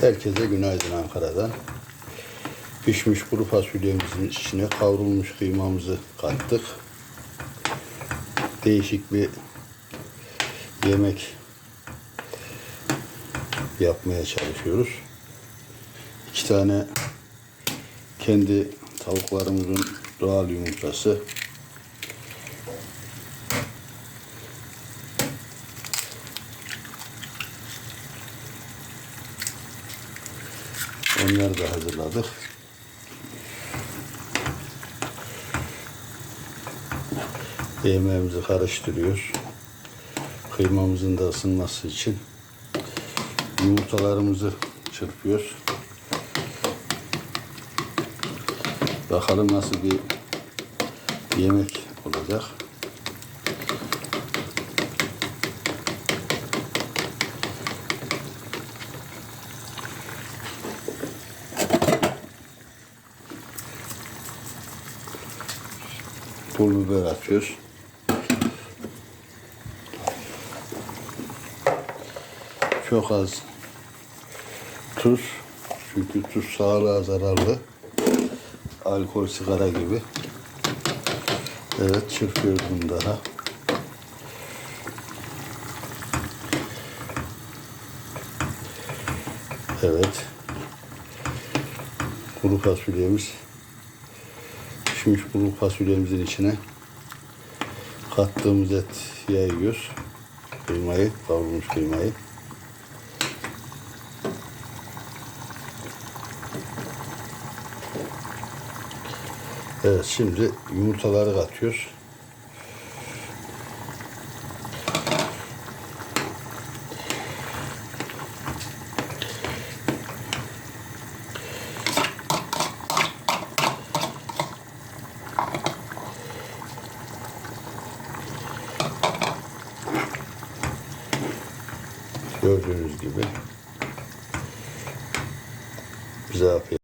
Herkese günaydın Ankara'dan. Pişmiş kuru fasulyemizin içine kavrulmuş kıymamızı kattık. Değişik bir yemek yapmaya çalışıyoruz. İki tane kendi tavuklarımızın doğal yumurtası. Onları da hazırladık. Yemeğimizi karıştırıyoruz. Kıymamızın da ısınması için yumurtalarımızı çırpıyoruz. Bakalım nasıl bir yemek olacak. Pul biber atıyoruz. Çok az tuz. Çünkü tuz sağlığa zararlı. Alkol, sigara gibi. Evet çırpıyoruz daha. Evet. Kuru fasulyemiz pişmiş kuru fasulyemizin içine kattığımız et yayıyoruz. Kıymayı, kavrulmuş kıymayı. Evet şimdi yumurtaları katıyoruz. Gördüğünüz gibi bize afiyet.